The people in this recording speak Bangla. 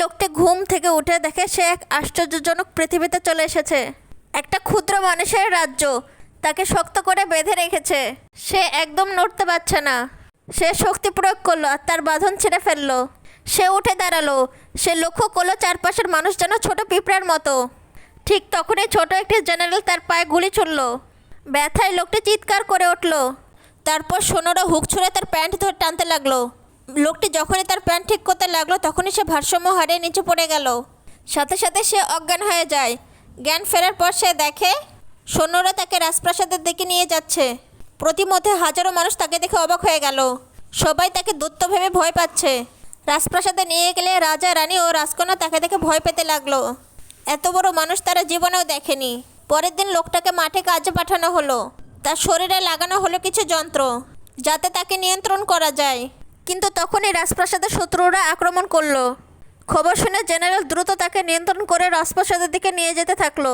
লোকটি ঘুম থেকে উঠে দেখে সে এক আশ্চর্যজনক পৃথিবীতে চলে এসেছে। একটা ক্ষুদ্র মানুষের রাজ্য, তাকে শক্ত করে বেঁধে রেখেছে। সে একদম নড়তে পারছে না। সে শক্তি প্রয়োগ করল আর তার বাঁধন ছিঁড়ে ফেলল। সে উঠে দাঁড়াল। সে লক্ষ্য করল চারপাশের মানুষ যেন ছোট পিঁপড়ার মতো। ঠিক তখনই ছোট একটি জেনারেল তার পায়ে গুলি ছুড়ল। ব্যথায় লোকটি চিৎকার করে উঠল। তারপর সোনারা হুক ছুঁড়ে তার প্যান্ট ধরে টানতে লাগল। লোকটি যখনই তার প্যান্ট ঠিক করতে লাগল, তখনই সে ভারসাম্য হারিয়ে নিচে পড়ে গেল। সাথে সাথে সে অজ্ঞান হয়ে যায়। জ্ঞান ফেরার পর সে দেখে, সৈন্যরা তাকে রাজপ্রাসাদের দিকে নিয়ে যাচ্ছে। প্রতিমধ্যে হাজারো মানুষ তাকে দেখে অবাক হয়ে গেল। সবাই তাকে দত্ত ভেবে ভয় পাচ্ছে। রাজপ্রাসাদে নিয়ে গেলে রাজা, রানী ও রাজকন্যা তাকে দেখে ভয় পেতে লাগল। এত বড় মানুষ তারা জীবনেও দেখেনি। পরের দিন লোকটাকে মাঠে কাজে পাঠানো হলো। তার শরীরে লাগানো হলো কিছু যন্ত্র, যাতে তাকে নিয়ন্ত্রণ করা যায়। কিন্তু তখনই রাজপ্রাসাদের শত্রুরা আক্রমণ করল। খবর শুনে জেনারেল দ্রুত তাকে নিয়ন্ত্রণ করে রাজপ্রাসাদের দিকে নিয়ে যেতে থাকল।